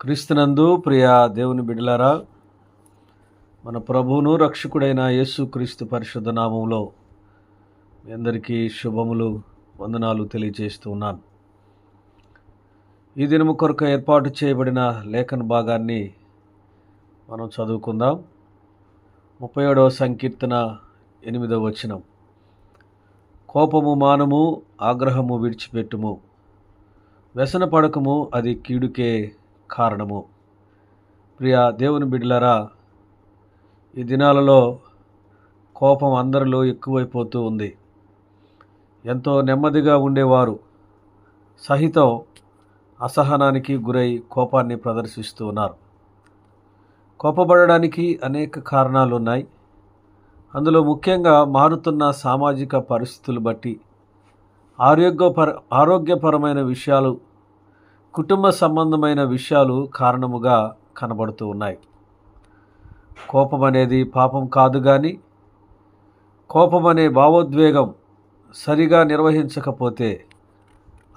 క్రీస్తునందు ప్రియ దేవుని బిడ్డలారా మన ప్రభువును రక్షకుడైన యేసు క్రీస్తు పరిశుద్ధ నామంలో మీ అందరికీ శుభములు వందనాలు తెలియజేస్తూ ఉన్నాను. ఈ దినము కొరకు ఏర్పాటు చేయబడిన లేఖన భాగాన్ని మనం చదువుకుందాం. ముప్పై ఏడవ సంకీర్తన ఎనిమిదవ వచనం. కోపము మానము ఆగ్రహము విడిచిపెట్టుము. వ్యసన పడకము అది కీడుకే కారణము. ప్రియ దేవుని బిడ్డలారా ఈ దినాలలో కోపం అందరిలో ఎక్కువైపోతూ ఉంది. ఎంతో నెమ్మదిగా ఉండేవారు. సహితం అసహనానికి గురై కోపాన్ని ప్రదర్శిస్తూ ఉన్నారు. కోపపడడానికి అనేక కారణాలు ఉన్నాయి. అందులో ముఖ్యంగా మారుతున్న సామాజిక పరిస్థితులు బట్టి ఆరోగ్యపర ఆరోగ్యపరమైన విషయాలు కుటుంబ సంబంధమైన విషయాలు కారణముగా కనబడుతూ ఉన్నాయి. కోపం అనేది పాపం కాదు కానీ కోపం అనే భావోద్వేగం సరిగా నిర్వహించకపోతే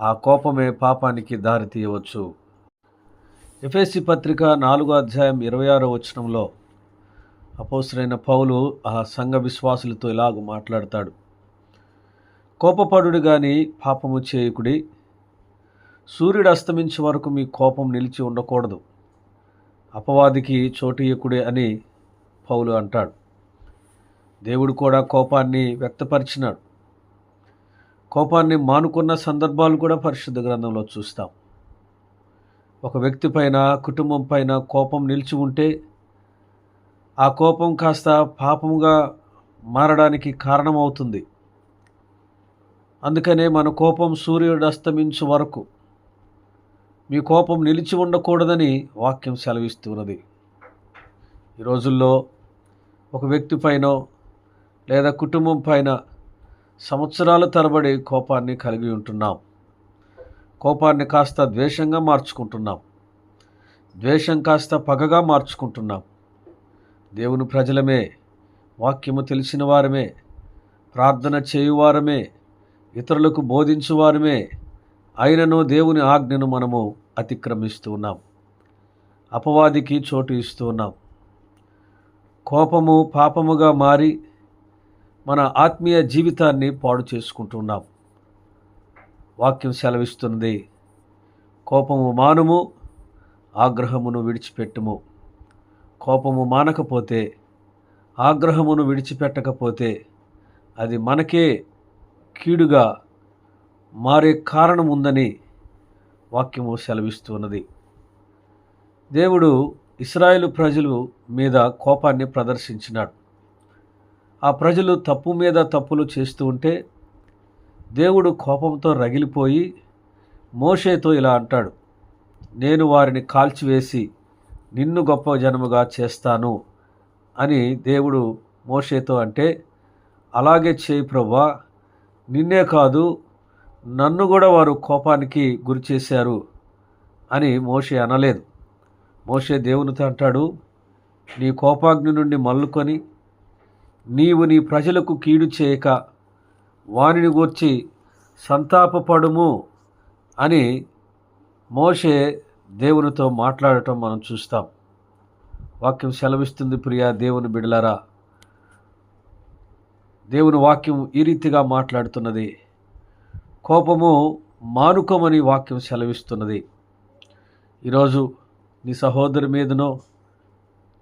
ఆ కోపమే పాపానికి దారితీయవచ్చు ఎఫ్ఎస్సి పత్రిక నాలుగో అధ్యాయం ఇరవై ఆరో వచనంలో అపోసరైన పౌలు ఆ సంఘ విశ్వాసులతో ఇలాగ మాట్లాడతాడు. కోపపడు గాని పాపము చేయకుడి సూర్యుడు అస్తమించే వరకు మీ కోపం నిలిచి ఉండకూడదు. అపవాదికి చోటీయకుడే అని పౌలు అంటాడు. దేవుడు కూడా కోపాన్ని వ్యక్తపరిచినాడు. కోపాన్ని మానుకున్న సందర్భాలు కూడా పరిశుద్ధ గ్రంథంలో చూస్తాం. ఒక వ్యక్తి పైన కుటుంబం పైన కోపం నిలిచి ఉంటే ఆ కోపం కాస్త పాపముగా మారడానికి కారణమవుతుంది. అందుకనే మన కోపం సూర్యుడు అస్తమించే వరకు మీ కోపం నిలిచి ఉండకూడదని వాక్యం సెలవిస్తున్నది. ఈ రోజుల్లో ఒక వ్యక్తి పైన లేదా కుటుంబం పైన సంవత్సరాల తరబడి కోపాన్ని కలిగి ఉంటున్నాం. కోపాన్ని కాస్త ద్వేషంగా మార్చుకుంటున్నాం. ద్వేషం కాస్త పగగా మార్చుకుంటున్నాం. దేవుని ప్రజలమే వాక్యము తెలిసిన వారమే ప్రార్థన చేయువారమే ఇతరులకు బోధించువారమే అయినను దేవుని ఆజ్ఞను మనము అతిక్రమిస్తూ ఉన్నాం. అపవాదికి చోటు ఇస్తూ ఉన్నాం. కోపము పాపముగా మారి మన ఆత్మీయ జీవితాన్ని పాడు చేసుకుంటున్నాం వాక్యం సెలవిస్తున్నది కోపము మానుము ఆగ్రహమును విడిచిపెట్టుము. కోపము మానకపోతే ఆగ్రహమును విడిచిపెట్టకపోతే అది మనకే కీడుగా మారే కారణం ఉందని వాక్యము సెలవిస్తున్నది. దేవుడు ఇస్రాయేల్ ప్రజలు మీద కోపాన్ని ప్రదర్శించినాడు. ఆ ప్రజలు తప్పు మీద తప్పులు చేస్తూ ఉంటే దేవుడు కోపంతో రగిలిపోయి మోషేతో ఇలా అంటాడు నేను వారిని కాల్చివేసి నిన్ను గొప్ప జనముగా చేస్తాను అని దేవుడు మోషేతో అంటే అలాగే చేయి ప్రభా నిన్నే కాదు నన్ను కూడా వారు కోపానికి గురి చేశారు అని మోషే అనలేదు. మోషే దేవునితో అంటాడు నీ కోపాగ్ని నుండి మల్లుకొని నీవు నీ ప్రజలకు కీడు చేయక వానిని గూర్చి సంతాపపడుము అని మోషే దేవునితో మాట్లాడటం మనం చూస్తాం. వాక్యం సెలవిస్తుంది ప్రియా దేవుని బిడలారా. దేవుని వాక్యం ఈ రీతిగా మాట్లాడుతున్నది కోపము మానుకోమని వాక్యం సెలవిస్తున్నది. ఈరోజు నీ సహోదరి మీదనో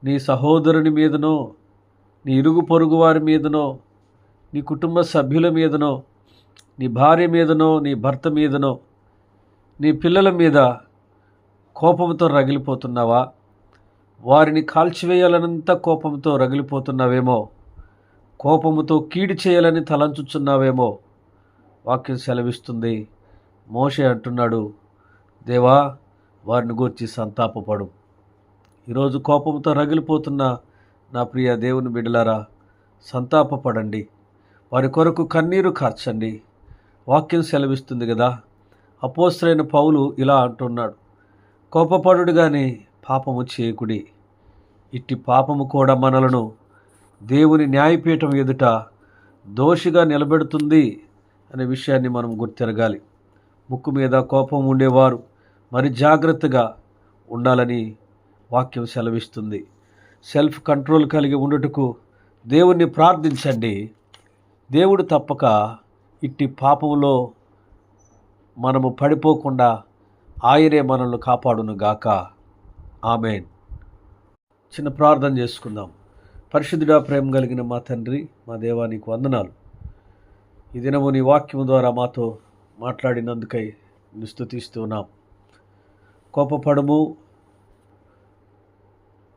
నీ సహోదరుని మీదనో నీ ఇరుగు పొరుగు వారి మీదనో నీ కుటుంబ సభ్యుల మీదనో నీ భార్య మీదనో నీ భర్త మీదనో నీ పిల్లల మీద కోపంతో రగిలిపోతున్నావా? వారిని కాల్చివేయాలనంత కోపంతో రగిలిపోతున్నావేమో? కోపముతో కీడు చేయాలని తలంచుచున్నావేమో? వాక్యం సెలవిస్తుంది. మోషే అంటున్నాడు దేవా వారిని గూర్చి సంతాపపడు. ఈరోజు కోపంతో రగిలిపోతున్న నా ప్రియ దేవుని బిడ్డలారా సంతాపపడండి. వారి కొరకు కన్నీరు కార్చండి. వాక్యం సెలవిస్తుంది కదా అపోస్త్రైన పౌలు ఇలా అంటున్నాడు కోపపడుడు కానీ పాపము చేయకుడి ఇట్టి పాపము కూడా మనలను దేవుని న్యాయపీఠం ఎదుట దోషిగా నిలబెడుతుంది అనే విషయాన్ని మనం గుర్తెరగాలి. ముక్కు మీద కోపం ఉండేవారు మరి జాగ్రత్తగా ఉండాలని వాక్యం సెలవిస్తుంది. సెల్ఫ్ కంట్రోల్ కలిగి ఉండుటకు దేవుణ్ణి ప్రార్థించండి. దేవుడు తప్పక ఇట్టి పాపంలో మనము పడిపోకుండా ఆయనే మనల్ని కాపాడును గాక. ఆమెన్. చిన్న ప్రార్థన చేసుకుందాం. పరిశుద్ధుడా ప్రేమ కలిగిన మా తండ్రి మా దేవానికి వందనాలు. ఈ దినము నీ వాక్యం ద్వారా మాతో మాట్లాడినందుకై నిస్తుతిస్తున్నాం కోపపడము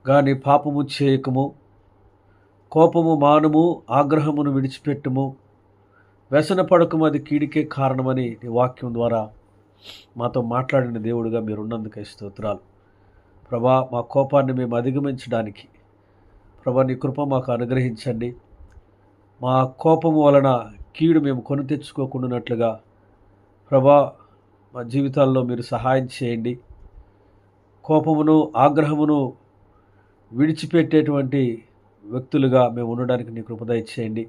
కానీ పాపము చేయకము కోపము మానము ఆగ్రహమును విడిచిపెట్టుము వ్యసన పడకము అది కీడికే కారణమని నీ వాక్యం ద్వారా మాతో మాట్లాడిన దేవుడిగా మీరున్నందుకై స్తోత్రాలు. ప్రభా మా కోపాన్ని మేము అధిగమించడానికి ప్రభా నీ కృప మాకు అనుగ్రహించండి. మా కోపము వలన కీడు మేము కొని తెచ్చుకోకుండానట్లుగా. ప్రభా మా జీవితాల్లో మీరు సహాయం చేయండి. కోపమును ఆగ్రహమును విడిచిపెట్టేటువంటి వ్యక్తులుగా మేము ఉండడానికి నీ కృపద ఇచ్చేయండి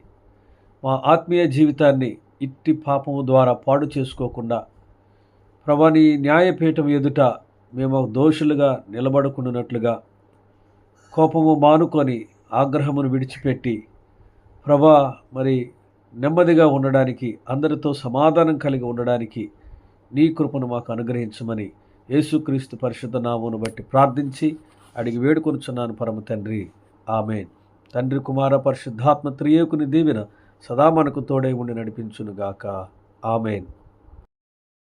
మా ఆత్మీయ జీవితాన్ని ఇట్టి పాపము ద్వారా పాడు చేసుకోకుండా ప్రభా నీ న్యాయపీఠం ఎదుట మేము దోషులుగా నిలబడుకున్నట్లుగా కోపము మానుకొని ఆగ్రహమును విడిచిపెట్టి ప్రభా మరి నెమ్మదిగా ఉండడానికి అందరితో సమాధానం కలిగి ఉండడానికి నీ కృపను మాకు అనుగ్రహించమని యేసుక్రీస్తు పరిశుద్ధ నామమును బట్టి ప్రార్థించి అడిగి వేడుకొనుచున్నాను పరమ తండ్రి. ఆమెన్. తండ్రి కుమార పరిశుద్ధాత్మ త్రియేకుని దీవెన సదా మనకు తోడై ఉండి నడిపించునుగాక. ఆమెన్.